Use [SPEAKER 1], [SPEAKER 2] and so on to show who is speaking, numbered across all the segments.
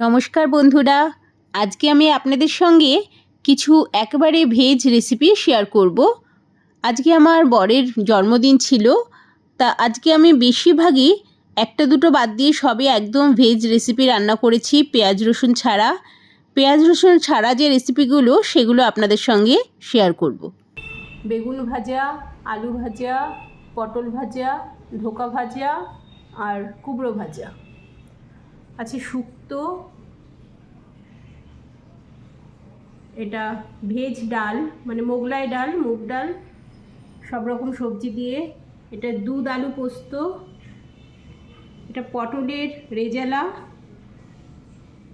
[SPEAKER 1] নমস্কার বন্ধুরা, আজকে আমি আপনাদের সঙ্গে কিছু একেবারে ভেজ রেসিপি শেয়ার করব। আজকে আমার বরের জন্মদিন ছিল, তা আজকে আমি বেশিরভাগই একটা দুটো বাদ দিয়ে সবই একদম ভেজ রেসিপি রান্না করেছি, পেঁয়াজ রসুন ছাড়া। পেঁয়াজ রসুন ছাড়া যে রেসিপিগুলো সেগুলো আপনাদের সঙ্গে শেয়ার করব। বেগুন ভাজা, আলু ভাজা, পটল ভাজা, ধোকা ভাজা আর কুমড়ো ভাজা। আছে শুক্তো, এটা ভেজ ডাল মানে মোগলাই ডাল, মুগ ডাল, সব রকম সবজি দিয়ে, এটা দুধ আলু পোস্ত, এটা পটলের রেজালা,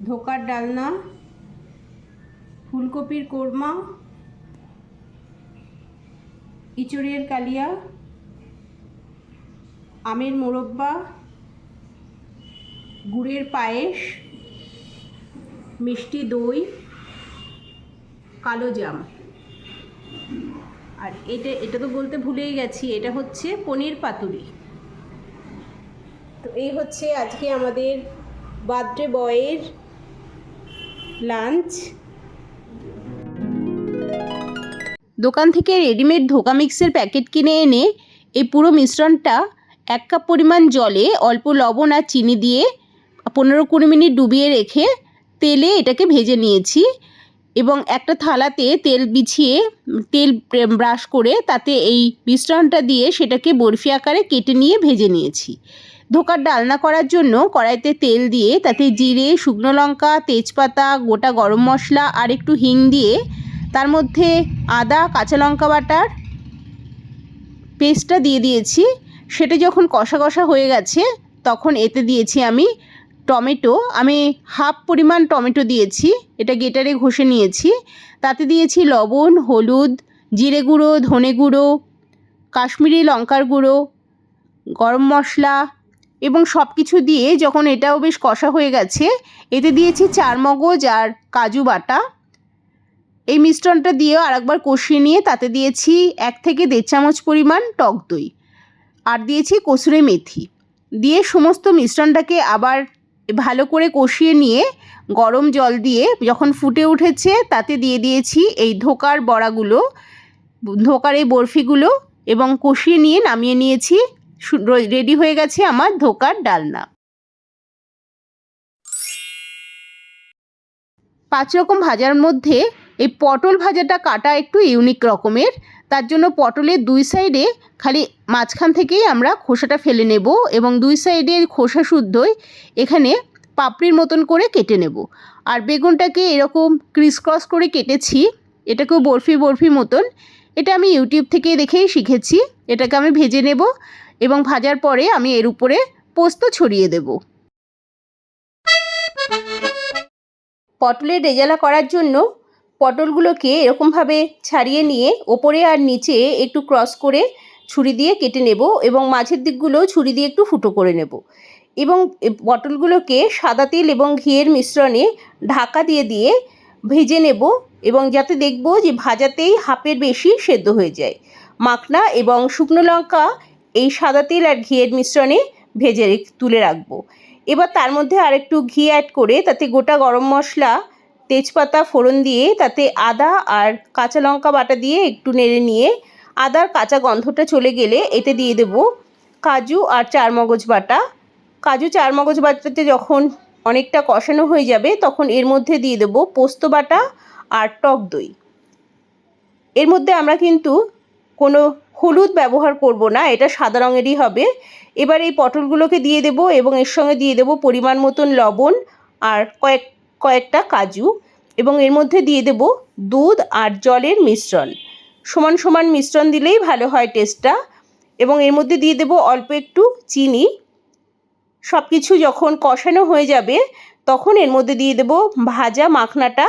[SPEAKER 1] ধোকার ডালনা, ফুলকপির কোরমা, ইঁচড়ের কালিয়া, আমের মোরব্বা গুড়ের পায়েস, মিষ্টি দই, কালো জাম। আর এটা এটা তো বলতে ভুলেই গেছি, এটা হচ্ছে পনির পাতুরি। তো এই হচ্ছে আজকে আমাদের বার্থডে বয়ের লাঞ্চ। দোকান থেকে রেডিমেড ধোকা মিক্সের প্যাকেট কিনে এনে এই পুরো মিশ্রণটা এক কাপ পরিমাণ জলে, অল্প লবণ আর চিনি দিয়ে পনেরো কুড়ি মিনিট ডুবিয়ে রেখে তেলে এটাকে ভেজে নিয়েছি এবং একটা থালাতে তেল বিছিয়ে তেল ব্রাশ করে তাতে এই মিশ্রণটা দিয়ে সেটাকে বরফি আকারে কেটে নিয়ে ভেজে নিয়েছি। ধোকার ডালনা করার জন্য কড়াইতে তেল দিয়ে তাতে জিরে, শুকনো লঙ্কা, তেজপাতা, গোটা গরম মশলা আর একটু হিং দিয়ে তার মধ্যে আদা, কাঁচা লঙ্কা বাটার পেস্টটা দিয়ে দিয়েছি। সেটা যখন কষা কষা হয়ে গেছে তখন এতে দিয়েছি আমি টমেটো, আমি হাফ পরিমাণ টমেটো দিয়েছি, এটা গেটারে ঘষে নিয়েছি। তাতে দিয়েছি লবণ, হলুদ, জিরে গুঁড়ো, ধনে গুঁড়ো, কাশ্মীরি লঙ্কার গুঁড়ো, গরম মশলা এবং সব কিছু দিয়ে যখন এটাও বেশ কষা হয়ে গেছে, এতে দিয়েছি চার মগজ আর কাজু বাটা। এই মিশ্রণটা দিয়েও আরেকবার কষিয়ে নিয়ে তাতে দিয়েছি এক থেকে দেড় চামচ পরিমাণ টক দই। আর দিয়েছি কসুরে মেথি। দিয়ে সমস্ত মিশ্রণটাকে আবার ভালো করে কষিয়ে নিয়ে গরম জল দিয়ে যখন ফুটে উঠেছে, তাতে দিয়ে দিয়েছি এই ধোকার বড়াগুলো, ধোকার এই বরফিগুলো এবং কষিয়ে নিয়ে নামিয়ে নিয়েছি। রেডি হয়ে গেছে আমার ধোকার ডালনা। পাঁচ রকম ভাজার মধ্যে এই পটল ভাজাটা কাটা একটু ইউনিক রকমের। তার জন্য পটলের দুই সাইডে খালি মাঝখান থেকেই আমরা খোসাটা ফেলে নেব এবং দুই সাইডে খোসা শুদ্ধই এখানে পাপড়ির মতন করে কেটে নেব। আর বেগুনটাকে এরকম ক্রিস ক্রস করে কেটেছি, এটাকেও বরফি বরফি মতন। এটা আমি ইউটিউব থেকে দেখেই শিখেছি, এটাকে আমি ভেজে নেব এবং ভাজার পরে আমি এর উপরে পোস্ত ছড়িয়ে দেব। পটলের রেজালা করার জন্য পটলগুলোকে এরকমভাবে ছাড়িয়ে নিয়ে ওপরে আর নিচে একটু ক্রস করে ছুরি দিয়ে কেটে নেব এবং মাঝের দিকগুলো ছুরি দিয়ে একটু ফুটো করে নেব। এবং পটলগুলোকে সাদা তেল এবং ঘিয়ের মিশ্রণে ঢাকা দিয়ে দিয়ে ভেজে নেব এবং যাতে দেখব যে ভাজাতেই হাফের বেশি সেদ্ধ হয়ে যায়। মাখনা এবং শুকনো লঙ্কা এই সাদা তেল আর ঘিয়ের মিশ্রণে ভেজে তুলে রাখব। এবার তার মধ্যে আরেকটু ঘি অ্যাড করে তাতে গোটা গরম মশলা তেজপাতা ফোড়ন দিয়ে তাতে আদা আর কাঁচা লঙ্কা বাটা দিয়ে একটু নেড়ে নিয়ে আদার কাঁচা গন্ধটা চলে গেলে এতে দিয়ে দেব কাজু আর চারমগজ বাটা। কাজু চারমগজ বাটাতে যখন অনেকটা কষানো হয়ে যাবে তখন এর মধ্যে দিয়ে দেব পোস্ত বাটা আর টক দই। এর মধ্যে আমরা কিন্তু কোনো হলুদ ব্যবহার করব না, এটা সাদা রঙেরই হবে। এবার এই পটলগুলোকে দিয়ে দেব এবং এর সঙ্গে দিয়ে দেব পরিমাণ মতন লবণ আর কয়েক কয়েকটা কাজু এবং এর মধ্যে দিয়ে দেব দুধ আর জলের মিশ্রণ। সমান সমান মিশ্রণ দিলেই ভালো হয় টেস্টটা এবং এর মধ্যে দিয়ে দেব অল্প একটু চিনি। সব কিছু যখন কষানো হয়ে যাবে তখন এর মধ্যে দিয়ে দেব ভাজা মাখনাটা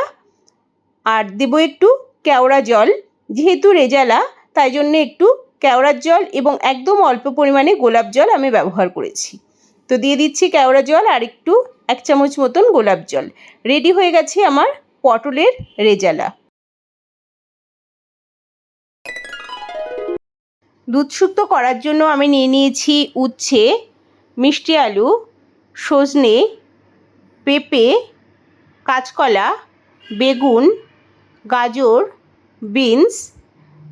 [SPEAKER 1] আর দেব একটু কেওড়া জল। যেহেতু রেজালা, তাই জন্য একটু কেওড়ার জল এবং একদম অল্প পরিমাণে গোলাপ জল আমি ব্যবহার করেছি। তো দিয়ে দিচ্ছি কেওড়া জল আর একটু এক চামচ মতন গোলাপ জল। রেডি হয়ে গেছে আমার পটলের রেজালা। দুধ করার জন্য আমি নিয়ে নিয়েছি উচ্ছে, মিষ্টি আলু, সজনে, পেঁপে, কাঁচকলা, বেগুন, গাজর, বিনস।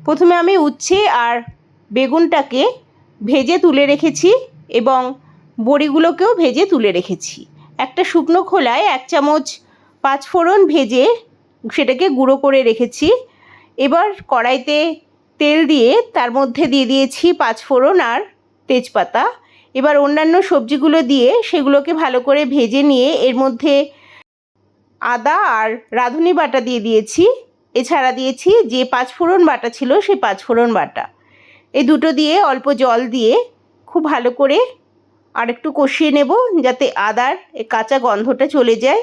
[SPEAKER 1] প্রথমে আমি উচ্ছে আর বেগুনটাকে ভেজে তুলে রেখেছি এবং বড়িগুলোকেও ভেজে তুলে রেখেছি। একটা শুকনো খোলায় এক চামচ পাঁচফোড়ন ভেজে সেটাকে গুঁড়ো করে রেখেছি। এবার কড়াইতে তেল দিয়ে তার মধ্যে দিয়ে দিয়েছি পাঁচফোড়ন আর তেজপাতা। এবার অন্যান্য সবজিগুলো দিয়ে সেগুলোকে ভালো করে ভেজে নিয়ে এর মধ্যে আদা আর রাঁধুনি বাটা দিয়ে দিয়েছি। এছাড়া দিয়েছি যে পাঁচফোড়ন বাটা ছিল সেই পাঁচফোড়ন বাটা। এই দুটো দিয়ে অল্প জল দিয়ে খুব ভালো করে আর একটু কষিয়ে নেব যাতে আদার কাঁচা গন্ধটা চলে যায়।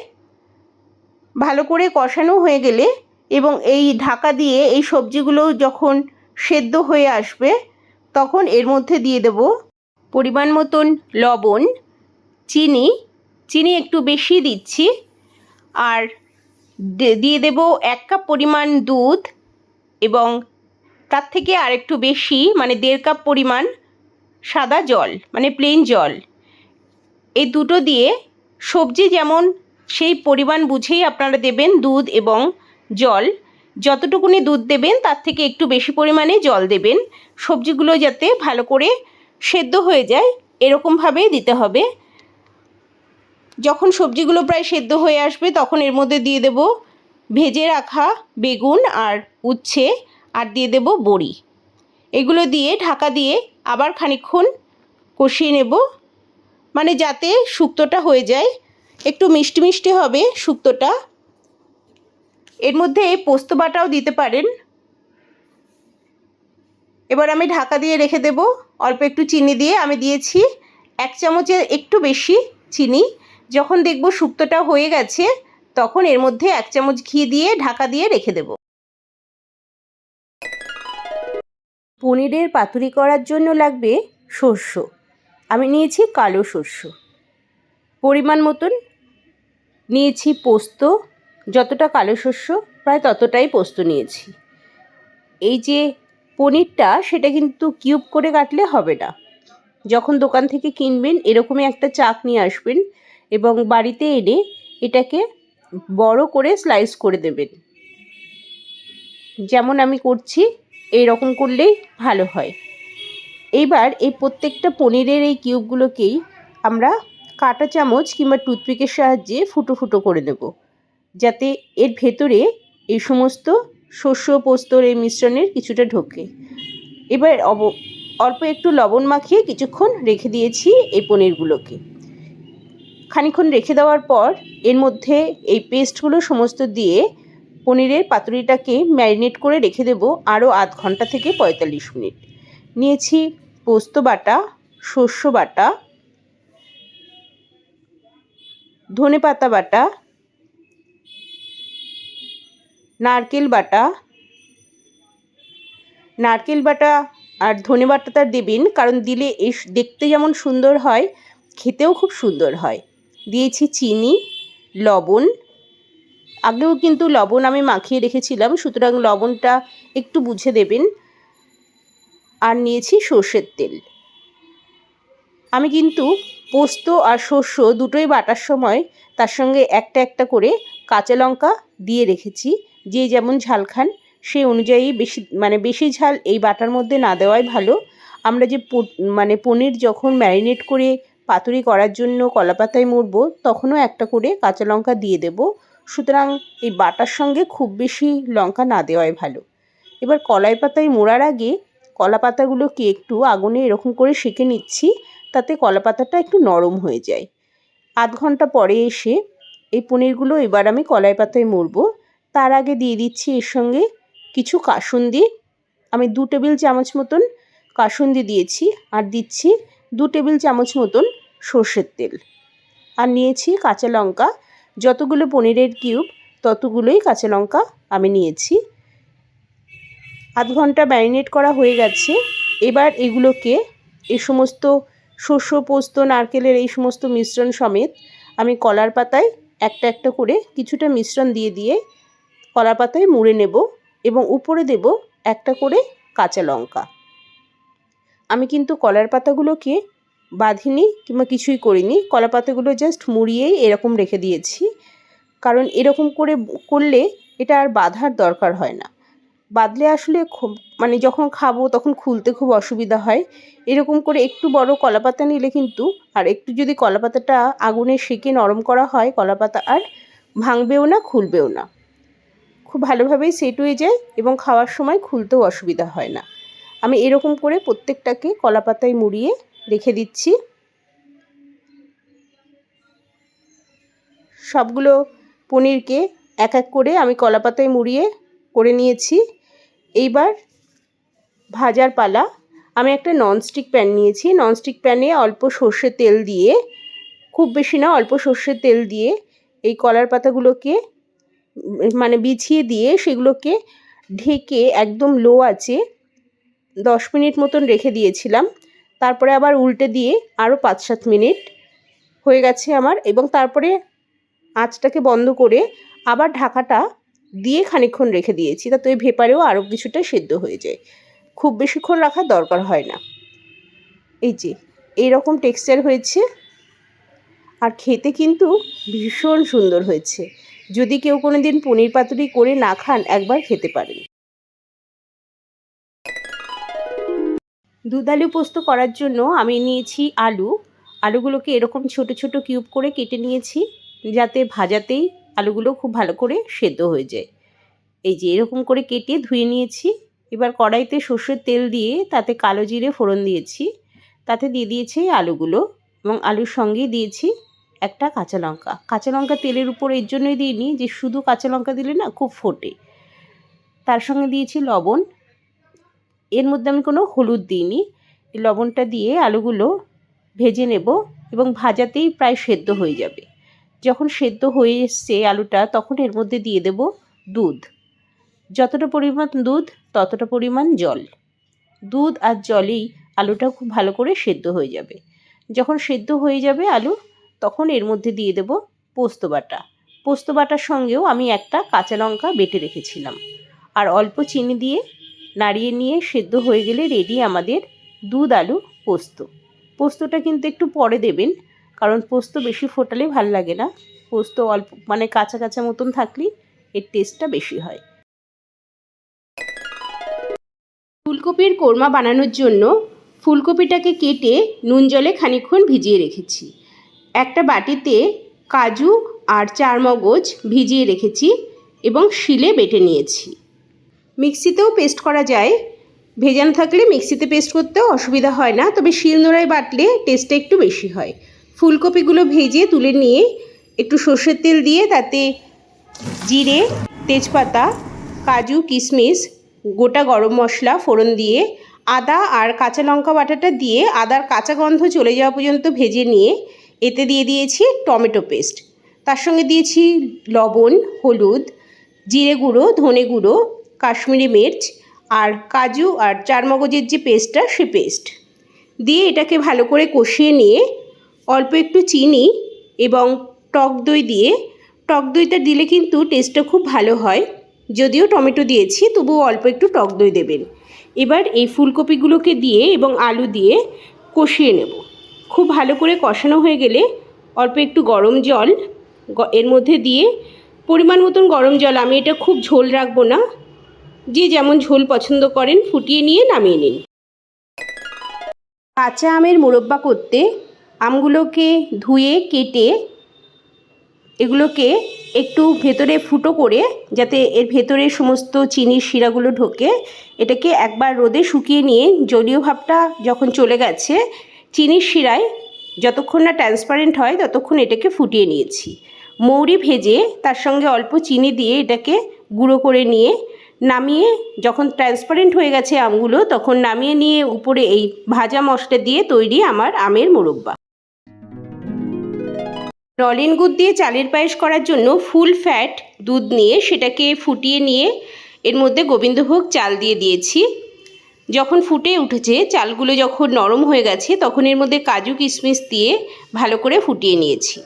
[SPEAKER 1] ভালো করে কষানো হয়ে গেলে এবং এই ঢাকা দিয়ে এই সবজিগুলো যখন সেদ্ধ হয়ে আসবে, তখন এর মধ্যে দিয়ে দেব পরিমাণ মতন লবণ, চিনি চিনি একটু বেশি দিচ্ছি, আর দিয়ে দেব এক কাপ পরিমাণ দুধ এবং তার থেকে আর একটু বেশি মানে দেড় কাপ পরিমাণ সাদা জল মানে প্লেন জল। এই দুটো দিয়ে সবজি যেমন সেই পরিমাণ বুঝেই আপনারা দেবেন দুধ এবং জল। যতটুকুনি দুধ দেবেন, তার থেকে একটু বেশি পরিমাণে জল দেবেন। সবজিগুলো যাতে ভালো করে সেদ্ধ হয়ে যায় এরকমভাবেই দিতে হবে। যখন সবজিগুলো প্রায় সেদ্ধ হয়ে আসবে, তখন এর মধ্যে দিয়ে দেব ভেজে রাখা বেগুন আর উচ্ছে, আর দিয়ে দেব বড়ি। এগুলো দিয়ে ঢাকা দিয়ে আবার খানিক্ষণ কষিয়ে নেব। মানে যাতে শুক্তোটা হয়ে যায়। একটু মিষ্টি মিষ্টি হবে শুক্তোটা। এর মধ্যে পোস্ত বাটাও দিতে পারেন। এবার আমি ঢাকা দিয়ে রেখে দেব। অল্প একটু চিনি দিয়ে আমি দিয়েছি। এক চামচের একটু বেশি চিনি। যখন দেখব শুক্তোটা হয়ে গেছে, তখন এর মধ্যে এক চামচ ঘি দিয়ে ঢাকা দিয়ে রেখে দেব। পনিরের পাতুরি করার জন্য লাগবে শস্য আমি নিয়েছি কালো শস্য পরিমাণ মতন নিয়েছি পোস্ত। যতটা কালো শস্য প্রায় ততটাই পোস্ত নিয়েছি। এই যে পনিরটা, সেটা কিন্তু কিউব করে কাটলে হবে না। যখন দোকান থেকে কিনবেন, এরকমই একটা চাক নিয়ে আসবেন এবং বাড়িতে এনে এটাকে বড় করে স্লাইস করে দেবেন। যেমন আমি করছি এই রকম করলেই ভালো হয়। এইবার এই প্রত্যেকটা পনিরের এই কিউবগুলোকেই আমরা কাঁটা চামচ কিংবা টুথপিকের সাহায্যে ফুটো ফুটো করে দেব যাতে এর ভেতরে এই সমস্ত শস্য পোস্তর এই মিশ্রণের কিছুটা ঢোকে। এবার অব, অল্প একটু লবণ মাখিয়ে কিছুক্ষণ রেখে দিয়েছি এই পনিরগুলোকে। খানিক্ষণ রেখে দেওয়ার পর এর মধ্যে এই পেস্টগুলো সমস্ত দিয়ে পনিরের পাতুরিটাকে ম্যারিনেট করে রেখে দেবো আরও আধ ঘণ্টা থেকে পঁয়তাল্লিশ মিনিট। নিয়েছি পোস্ত বাটা শস্য বাটা, ধনে পাতা বাটা, নারকেল বাটা। নারকেল বাটা আর ধনে বাটাটা দেবেন, কারণ দিলে এই দেখতে যেমন সুন্দর হয়, খেতেও খুব সুন্দর হয়। দিয়েছি চিনি, লবণ আগেও কিন্তু লবণ আমি মাখিয়ে রেখেছিলাম, সুতরাং লবণটা একটু বুঝে দেবেন। আর নিয়েছি সর্ষের তেল। আমি কিন্তু পোস্ত আর শস্য দুটোই বাটার সময় তার সঙ্গে একটা একটা করে কাঁচা লঙ্কা দিয়ে রেখেছি। যে যেমন ঝাল খান সেই অনুযায়ী বেশি মানে বেশি ঝাল এই বাটার মধ্যে না দেওয়াই ভালো। আমরা যে মানে পনির যখন ম্যারিনেট করে পাতুরি করার জন্য কলা পাতায় মুড়বো, তখনও একটা করে কাঁচা লঙ্কা দিয়ে দেব। সুতরাং এই বাটার সঙ্গে খুব বেশি লঙ্কা না দেওয়াই ভালো। এবার কলাই পাতায় মোড়ার আগে কলা পাতাগুলোকে একটু আগুনে এরকম করে সেঁকে নিচ্ছি, তাতে কলা পাতাটা একটু নরম হয়ে যায়। আধ ঘণ্টা পরে এসে এই পনিরগুলো এবার আমি কলাই পাতায় মুড়বো। তার আগে দিয়ে দিচ্ছি এর সঙ্গে কিছু কাসুন্দি। আমি দু টেবিল চামচ মতন কাসুন্দি দিয়েছি আর দিচ্ছি দু টেবিল চামচ মতন সর্ষের তেল। আর নিয়েছি কাঁচা লঙ্কা। যতগুলো পনিরের কিউব, ততগুলোই কাঁচা লঙ্কা আমি নিয়েছি। আধ ঘণ্টা ম্যারিনেট করা হয়ে গেছে। এবার এগুলোকে এই সমস্ত শস্য, পোস্ত, নারকেলের এই সমস্ত মিশ্রণ সমেত আমি কলার পাতায় একটা একটা করে কিছুটা মিশ্রণ দিয়ে দিয়ে কলা পাতায় মুড়ে নেব এবং উপরে দেব একটা করে কাঁচা লঙ্কা। আমি কিন্তু কলার পাতাগুলোকে বাঁধিনি কিংবা কিছুই করিনি। কলা পাতাগুলো জাস্ট মুড়িয়েই এরকম রেখে দিয়েছি। কারণ এরকম করে করলে এটা আর বাঁধার দরকার হয় না। বাঁধলে আসলে খুব মানে যখন খাব তখন খুলতে খুব অসুবিধা হয়। এরকম করে একটু বড় কলাপাতা নিলে কিন্তু, আর একটু যদি কলাপাতাটা আগুনে সেঁকে নরম করা হয়, কলাপাতা আর ভাঙবেও না, খুলবেও না। খুব ভালোভাবেই সেট হয়ে যায় এবং খাওয়ার সময় খুলতেও অসুবিধা হয় না। আমি এরকম করে প্রত্যেকটাকে কলাপাতায় মুড়িয়ে রেখে দিচ্ছি। সবগুলো পনিরকে এক এক করে আমি কলাপাতায় মুড়িয়ে করে নিয়েছি। এইবার ভাজার পালা। আমি একটা ননস্টিক প্যান নিয়েছি। ননস্টিক প্যানে অল্প সর্ষের তেল দিয়ে, খুব বেশি না, অল্প সর্ষের তেল দিয়ে এই কলার পাতাগুলোকে মানে বিছিয়ে দিয়ে সেগুলোকে ঢেকে একদম লো আছে দশ মিনিট মতন রেখে দিয়েছিলাম। তারপরে আবার উল্টে দিয়ে আরও পাঁচ সাত মিনিট হয়ে গেছে আমার এবং তারপরে আঁচটাকে বন্ধ করে আবার ঢাকাটা দিয়ে খানিকক্ষণ রেখে দিয়েছি তাতে ওই ভেপারেও আরও কিছুটা সেদ্ধ হয়ে যায়। খুব বেশিক্ষণ রাখার দরকার হয় না। এই যে, এইরকম টেক্সচার হয়েছে আর খেতে কিন্তু ভীষণ সুন্দর হয়েছে। যদি কেউ কোনো দিন পনির পাতুরি করে না খান, একবার খেতে পারেন। দুধ আলু পোস্ত করার জন্য আমি নিয়েছি আলু। আলুগুলোকে এরকম ছোট ছোট কিউব করে কেটে নিয়েছি যাতে ভাজাতেই আলুগুলো খুব ভালো করে সেদ্ধ হয়ে যায়। এই যে এরকম করে কেটে ধুয়ে নিয়েছি। এবার কড়াইতে সর্ষের তেল দিয়ে তাতে কালো জিরে ফোড়ন দিয়েছি। তাতে দিয়ে দিয়েছি আলুগুলো এবং আলুর সঙ্গে দিয়েছি একটা কাঁচা লঙ্কা। কাঁচা লঙ্কা তেলের উপর এর জন্যই দিইনি যে শুধু কাঁচা লঙ্কা দিলে না খুব ফোটে। তার সঙ্গে দিয়েছি লবণ এর মধ্যে আমি কোনো হলুদ দিইনি। লবণটা দিয়ে আলুগুলো ভেজে নেব এবং ভাজাতেই প্রায় সেদ্ধ হয়ে যাবে। যখন সেদ্ধ হয়ে এসছে আলুটা, তখন এর মধ্যে দিয়ে দেব দুধ। যতটা পরিমাণ দুধ, ততটা পরিমাণ জল। দুধ আর জলেই আলুটা খুব ভালো করে সেদ্ধ হয়ে যাবে। যখন সেদ্ধ হয়ে যাবে আলু, তখন এর মধ্যে দিয়ে দেব পোস্ত বাটা। পোস্ত বাটার সঙ্গেও আমি একটা কাঁচা লঙ্কা বেটে রেখেছিলাম। আর অল্প চিনি দিয়ে নাড়িয়ে নিয়ে সেদ্ধ হয়ে গেলে রেডি আমাদের দুধ আলু পোস্ত। পোস্তটা কিন্তু একটু পরে দেবেন, কারণ পোস্ত বেশি ফোটালে ভালো লাগে না। পোস্ত অল্প মানে কাঁচা কাঁচা মতন থাকলেই এর টেস্টটা বেশি হয়। ফুলকপির কোরমা বানানোর জন্য ফুলকপিটাকে কেটে নুন জলে খানিকক্ষণ ভিজিয়ে রেখেছি। একটা বাটিতে কাজু আর চারমগজ ভিজিয়ে রেখেছি এবং শিলে বেটে নিয়েছি। মিক্সিতেও পেস্ট করা যায়। ভেজানো থাকলে মিক্সিতে পেস্ট করতেও অসুবিধা হয় না, তবে শিলনোড়ায় বাটলে টেস্টটা একটু বেশি হয়। ফুলকপিগুলো ভেজে তুলে নিয়ে একটু সর্ষের তেল দিয়ে তাতে জিরে, তেজপাতা, কাজু, কিশমিশ, গোটা গরম মশলা, ফোড়ন দিয়ে আদা আর কাঁচা লঙ্কা বাটাটা দিয়ে আদার কাঁচা গন্ধ চলে যাওয়া পর্যন্ত ভেজে নিয়ে এতে দিয়ে দিয়েছি টমেটো পেস্ট। তার সঙ্গে দিয়েছি লবণ, হলুদ, জিরে গুঁড়ো, ধনে গুঁড়ো কাশ্মীরি মির্চ আর কাজু আর চারমগজের যে পেস্টটা, সে পেস্ট। দিয়ে এটাকে ভালো করে কষিয়ে নিয়ে অল্প একটু চিনি এবং টক দই দিয়ে, টক দইটা দিলে কিন্তু টেস্টটা খুব ভালো হয়। যদিও টমেটো দিয়েছি, তবুও অল্প একটু টক দই দেবেন। এবার এই ফুলকপিগুলোকে দিয়ে এবং আলু দিয়ে কষিয়ে নেব। খুব ভালো করে কষানো হয়ে গেলে অল্প একটু গরম জল এর মধ্যে দিয়ে পরিমাণ মতন গরম জল, আমি এটা খুব ঝোল রাখব না। যে যেমন ঝোল পছন্দ করেন, ফুটিয়ে নিয়ে নামিয়ে নিন। কাঁচা আমের মোরব্বা করতে আমগুলোকে ধুয়ে, কেটে এগুলোকে একটু ভেতরে ফুটো করে, যাতে এর ভেতরে সমস্ত চিনির শিরাগুলো ঢোকে, এটাকে একবার রোদে শুকিয়ে নিয়ে জলীয় ভাবটা যখন চলে গেছে, চিনির শিরায় যতক্ষণ না ট্রান্সপারেন্ট হয়, ততক্ষণ এটাকে ফুটিয়ে নিয়েছি। মৌরি ভেজে তার সঙ্গে অল্প চিনি দিয়ে এটাকে গুঁড়ো করে নিয়ে নামিয়ে যখন ট্রান্সপারেন্ট হয়ে গেছে আমগুলো, তখন নামিয়ে নিয়ে উপরে এই ভাজা মশলা দিয়ে তৈরি আমার আমের মোরব্বা। নলেন গুড় দিয়ে চালের পায়েস করার জন্য ফুল ফ্যাট দুধ নিয়ে সেটাকে ফুটিয়ে নিয়ে এর মধ্যে গোবিন্দভোগ চাল দিয়ে দিয়েছি। যখন ফুটে উঠেছে, চালগুলো যখন নরম হয়ে গেছে, তখন এর মধ্যে কাজু কিশমিশ দিয়ে ভালো করে ফুটিয়ে নিয়েছি।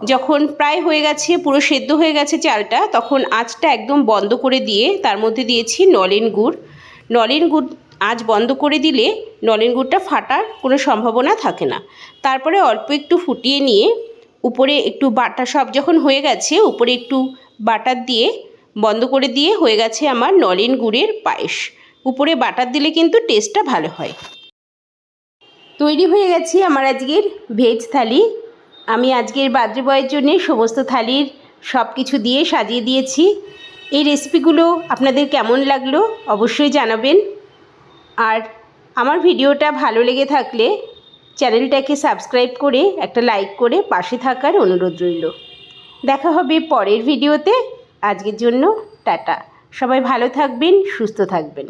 [SPEAKER 1] যখন প্রায় হয়ে গেছে, পুরো সেদ্ধ হয়ে গেছে চালটা, তখন আঁচটা একদম বন্ধ করে দিয়ে তার মধ্যে দিয়েছি নলেন গুড়। নলেন গুড় আঁচ বন্ধ করে দিলে নলেন গুড়টা ফাটার কোনো সম্ভাবনা থাকে না। তারপরে অল্প একটু ফুটিয়ে নিয়ে উপরে একটু বাটা সব যখন হয়ে গেছে, উপরে একটু বাটার দিয়ে বন্ধ করে দিয়ে হয়ে গেছে আমার নলেন গুড়ের পায়েস। উপরে বাটার দিলে কিন্তু টেস্টটা ভালো হয়। তৈরি হয়ে গেছে আমার আজকের ভেজ থালি। আমি আজকের বার্থডে বয়ের জন্যে সমস্ত থালির সব কিছু দিয়ে সাজিয়ে দিয়েছি। এই রেসিপিগুলো আপনাদের কেমন লাগল অবশ্যই জানাবেন। আর আমার ভিডিওটা ভালো লেগে থাকলে চ্যানেলটাকে সাবস্ক্রাইব করে একটা লাইক করে পাশে থাকার অনুরোধ রইল। দেখা হবে পরের ভিডিওতে। আজকের জন্য টাটা। সবাই ভালো থাকবেন, সুস্থ থাকবেন।